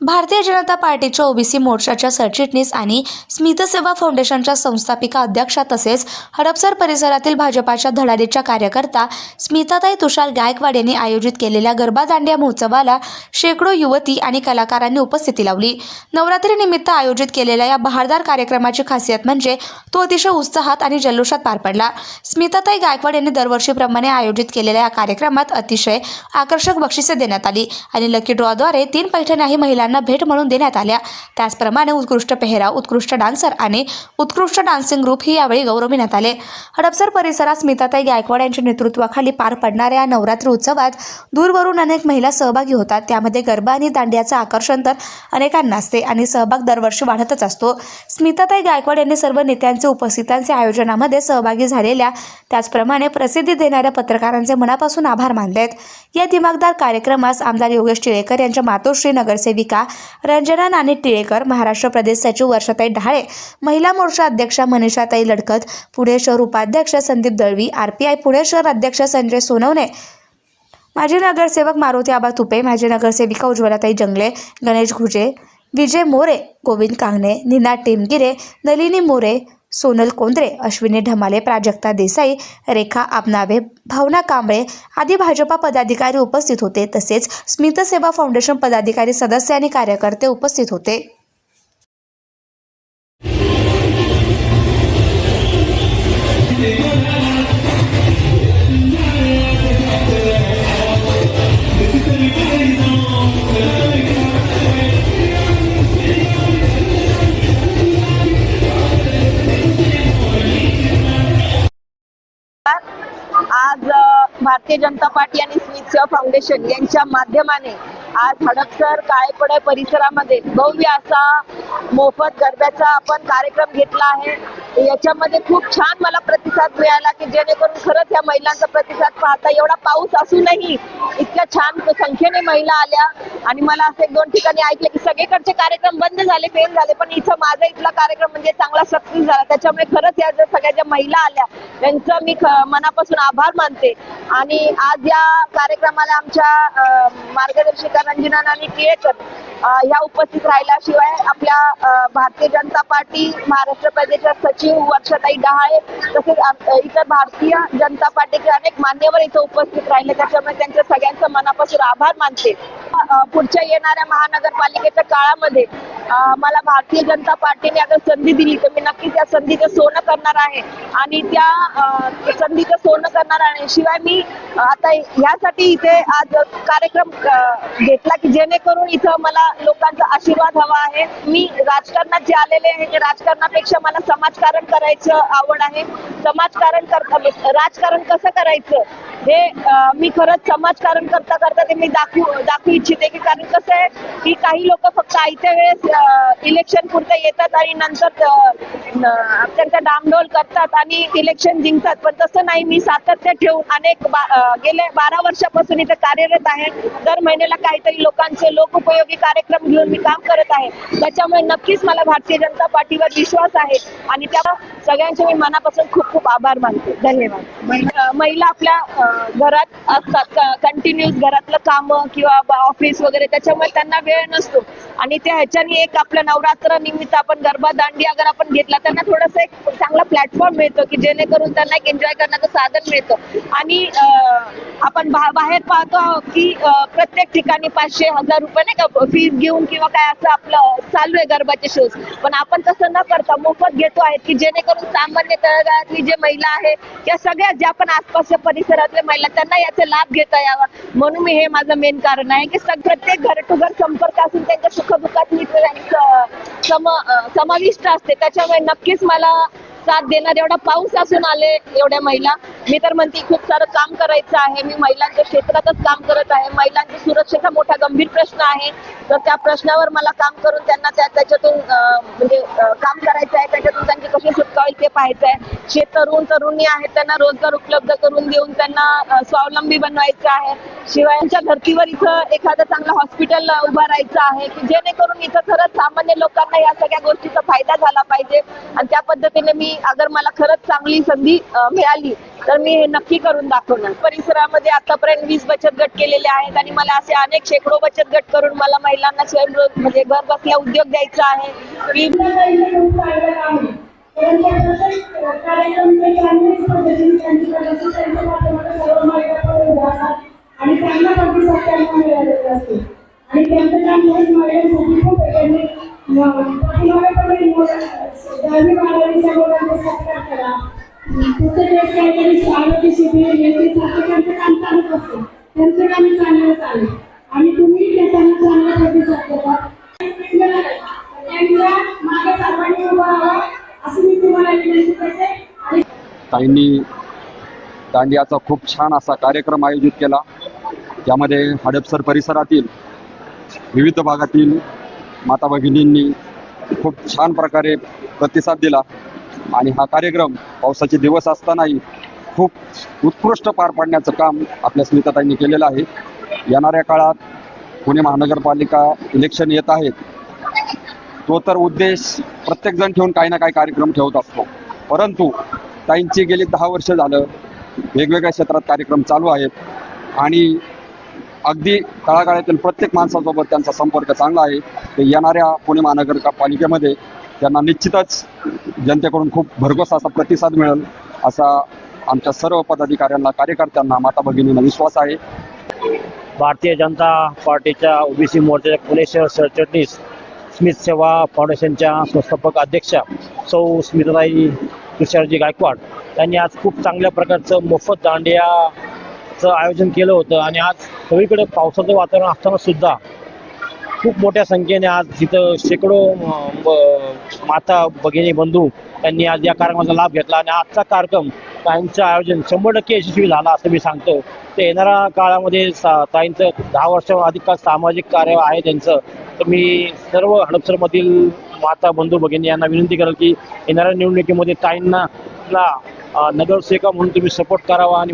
भारतीय जनता पार्टीच्या ओबीसी मोर्चाच्या सरचिटणीस आणि स्मितसेवा फाउंडेशनच्या संस्थापिका अध्यक्षा तसेच हडपसर परिसरातील भाजपाच्या धडाडीच्या कार्यकर्ता स्मिताताई तुषार गायकवाड यांनी आयोजित केलेल्या गरबा दांडिया महोत्सवाला शेकडो युवती आणि कलाकारांनी उपस्थिती लावली. नवरात्रीनिमित्त आयोजित केलेल्या या बहारदार कार्यक्रमाची खासियत म्हणजे तो अतिशय उत्साहात आणि जल्लोषात पार पडला. स्मिताताई गायकवाड यांनी दरवर्षीप्रमाणे आयोजित केलेल्या या कार्यक्रमात अतिशय आकर्षक बक्षिसे देण्यात आली आणि लकी ड्रॉद्वारे तीन पैठण्याही महिलांना भेट म्हणून देण्यात आल्या. त्याचप्रमाणे उत्कृष्ट पेहराव उत्कृष्ट डान्सर आणि उत्कृष्ट डान्सिंग ग्रुप ही यावेळी गौरविण्यात आले. हडपसर परिसरात स्मिताताई गायकवाड यांच्या नेतृत्वाखाली पार पडणाऱ्या या नवरात्री उत्सवात दूरवरून अनेक महिला सहभागी होतात. त्यामध्ये गरबा आणि दांडियाचं आकर्षण तर अनेकांना असते आणि सहभाग दरवर्षी वाढतच असतो. स्मिताताई गायकवाड यांनी सर्व नेत्यांचे उपस्थितांचे आयोजनामध्ये सहभागी झालेल्या त्याचप्रमाणे प्रसिद्धी देणाऱ्या पत्रकारांचे मनापासून आभार मानले आहेत या दिमागदार कार्यक्रमास आमदार योगेश टिळेकर यांच्या मातोश्री नगरसेविका रंजना नानी टिळेकर महाराष्ट्र प्रदेश सचिव वर्षाताई ढाळे महिला मोर्चा अध्यक्षा मनीषाताई लडकत पुणे शहर उपाध्यक्ष Sandeep Dalvi R P I Pune शहर अध्यक्ष संजय सोनवणे माजी नगरसेवक मारुती आबा तुपे माजी नगरसेविका उज्ज्वलाताई जंगले गणेश घुजे विजय मोरे गोविंद कांगणे नीना टेमगिरे नलिनी मोरे सोनल कोंद्रे अश्विनी ढमाले प्राजक्ता देसाई रेखा आपनावे भावना कांबळे आदी भाजपा पदाधिकारी उपस्थित होते. तसेच स्मितसेवा फाउंडेशन पदाधिकारी सदस्य आणि कार्यकर्ते उपस्थित होते. भारतीय जनता पार्टी आणि स्मित सेवा फाउंडेशन यांच्या माध्यमाने आज हडपसर काळेपडे परिसरामध्ये भव्य असा मोफत गरब्याचा आपण कार्यक्रम घेतला आहे. याच्यामध्ये खूप छान मला प्रतिसाद मिळाला की जेणेकरून खरंच या महिलांचा प्रतिसाद पाहता एवढा पाऊस असूनही इतक्या छान संख्येने महिला आल्या. आणि मला असं एक दोन ठिकाणी ऐकलं की सगळीकडचे कार्यक्रम बंद झाले फेल झाले. पण इथं माझा इथला कार्यक्रम म्हणजे चांगला सक्सेस झाला. त्याच्यामुळे खरंच या ज्या सगळ्या ज्या महिला आल्या यांचं मी मनापासून आभार मानते. आणि आज या कार्यक्रमाला आमच्या मार्गदर्शिका रंजना नानी या ह्या उपस्थित राहिल्याशिवाय आपल्या भारतीय जनता पार्टी महाराष्ट्र प्रदेशच्या सचिव वर्षाताई डहाळे तसेच इतर भारतीय जनता पार्टीचे अनेक मान्यवर इथं उपस्थित राहिले. त्याच्यामुळे त्यांच्या सगळ्यांचं मनापासून आभार मानते. पुढच्या येणाऱ्या महानगरपालिकेच्या काळामध्ये मला भारतीय जनता पार्टीने अगर संधी दिली तर मी नक्की त्या संधीचं सोनं करणार आहे. आणि त्या संधीचं सोनं करणार आहे शिवाय मी आता ह्यासाठी इथे आज कार्यक्रम घेतला की जेणेकरून इथं मला लोकांचा आशीर्वाद हवा आहे. मी राजकारणात जे आलेले आहे ते राजकारणापेक्षा मला समाजकारण करायचं आवड आहे. समाजकारण करता राजकारण कसं करायचं? हे मी खरंच समाजकारण करता करता ते मी दाखवू दाखवू इच्छिते की कारण कसं आहे की काही लोक फक्त आयत्या वेळेस इलेक्शन पुरते येतात आणि नंतर त्यांचा डामडोल करतात आणि इलेक्शन जिंकतात. पण तसं नाही मी सातत्य ठेवून अनेक बा- बारा वर्षापासून इथे कार्यरत आहे. दर महिन्याला काहीतरी लोकांचे लोकोपयोगी कार्यक्रम घेऊन मी काम करत आहे. त्याच्यामुळे नक्कीच मला भारतीय जनता पार्टीवर विश्वास आहे. आणि त्या सगळ्यांचे मी मनापासून खूप खूप आभार मानते. धन्यवाद. महिला आपल्या घरात असतात. कंटिन्युअस घरातलं काम किंवा ऑफिस वगैरे त्याच्यामुळे त्यांना वेळ नसतो. आणि त्या ह्याच्यानी एक आपल्या नवरात्र निमित्त आपण गरबा दांडी अगर आपण घेतला त्यांना थोडस एक चांगला प्लॅटफॉर्म मिळतो की जेणेकरून त्यांना एक एन्जॉय करण्याचं साधन मिळतं. आणि आपण बाहेर पाहतो की प्रत्येक ठिकाणी पाचशे हजार रुपये नाही का फीस घेऊन किंवा काय असं आपलं चालू आहे गरबाचे शोज पण आपण तसं न करता मोफत घेतो आहेत की जेणेकरून सामान्य तळागाळातली जे महिला आहे या सगळ्या ज्या पण आसपासच्या परिसरातल्या महिला त्यांना याचा लाभ घेता यावा. म्हणून मी हे माझं मेन कारण आहे की प्रत्येक घर टू घर संपर्क असून त्यांच्या सुखदुःखात मी सम समाविष्ट असते. त्याच्यामुळे नक्कीच मला साथ देणार. एवढा पाऊस असून आले एवढ्या महिला. मी तर म्हणते खूप सारं काम करायचं आहे. मी महिलांच्या क्षेत्रातच काम करत आहे. महिलांची सुरक्षेचा मोठा गंभीर प्रश्न आहे. तर त्या प्रश्नावर मला काम करून त्यांना त्या त्याच्यातून म्हणजे काम करायचं आहे. त्याच्यातून त्यांची कशी सुटका होईल ते पाहायचं आहे. जे तरुण तरुणी आहेत त्यांना रोजगार उपलब्ध करून देऊन त्यांना स्वावलंबी बनवायचं आहे. शिवायांच्या धर्तीवर इथं एखादं चांगलं हॉस्पिटल उभं राहायचं आहे की जेणेकरून इथं खरंच सामान्य लोकांना या सगळ्या गोष्टीचा फायदा झाला पाहिजे. आणि त्या पद्धतीने मी आणि अगर मला खरंच चांगली संधी मिळाली तर मी हे नक्की करून दाखवणार. परिसरामध्ये आतापर्यंत वीस बचत गट केलेले आहेत आणि मला असे अनेक शेकडो बचत गट करून मला महिलांना स्वयंरोज म्हणजे घर बसल्या उद्योग द्यायचा आहे. मी आणि त्यांना प्रतिसाद त्यांना मिळालेला असतो आणि त्यांचं काम खूप आरोग्य शिबिर काम चालूच असतं त्यांचं काम चांगलं आणि तुम्ही चांगला प्रतिसाद देता त्यांच्या मागे सर्वांनी उभं राहावं असं मी तुम्हाला विनंती करते ताईंनी दांडियाचा खूप छान असा कार्यक्रम आयोजित केला. त्यामध्ये हडपसर परिसरातील विविध भागातील माता भगिनींनी खूप छान प्रकारे प्रतिसाद दिला. आणि हा कार्यक्रम पावसाचे दिवस असतानाही खूप उत्कृष्ट पार पाडण्याचं काम आपल्या स्मिताताईंनी केलेलं आहे. येणाऱ्या काळात पुणे महानगरपालिका इलेक्शन येत आहेत. तो तर उद्देश प्रत्येकजण ठेवून काही ना काही कार्यक्रम ठेवत असतो. परंतु ताईंची गेली दहा वर्ष झालं वेगवेगळ्या क्षेत्रात कार्यक्रम चालू आहेत. आणि अगदी तळागाळ्यातील प्रत्येक माणसासोबत त्यांचा संपर्क चांगला आहे. ते येणाऱ्या पुणे महानगरपालिकेमध्ये त्यांना निश्चितच जनतेकडून खूप भरघोस असा प्रतिसाद मिळेल असा आमच्या सर्व पदाधिकाऱ्यांना कार्यकर्त्यांना माता भगिनींना विश्वास आहे. भारतीय जनता पार्टीच्या ओबीसी मोर्चाच्या पुणे शहर सरचिटणीस स्मित सेवा फाउंडेशनच्या संस्थापक अध्यक्षा सौ स्मिताई तुषारजी गायकवाड यांनी आज खूप चांगल्या प्रकारचं मोफत दांडिया चं आयोजन केलं होतं आणि आज सगळीकडे पावसाचं वातावरण असताना सुद्धा खूप मोठ्या संख्येने आज तिथं शेकडो ब- माता भगिनी बंधू त्यांनी आज या कार्यक्रमाचा लाभ घेतला आणि आजचा कार्यक्रम ताईंचं आयोजन शंभर टक्के यशस्वी झाला असं मी सांगतो. ते येणाऱ्या काळामध्ये सा ताईंचं दहा वर्ष अधिक काळ सामाजिक कार्य आहे त्यांचं. तर मी सर्व हडपसरमधील माता बंधू भगिनी यांना विनंती करेल की येणाऱ्या निवडणुकीमध्ये ताईंना नगरसेवका म्हणून तुम्ही सपोर्ट करावा आणि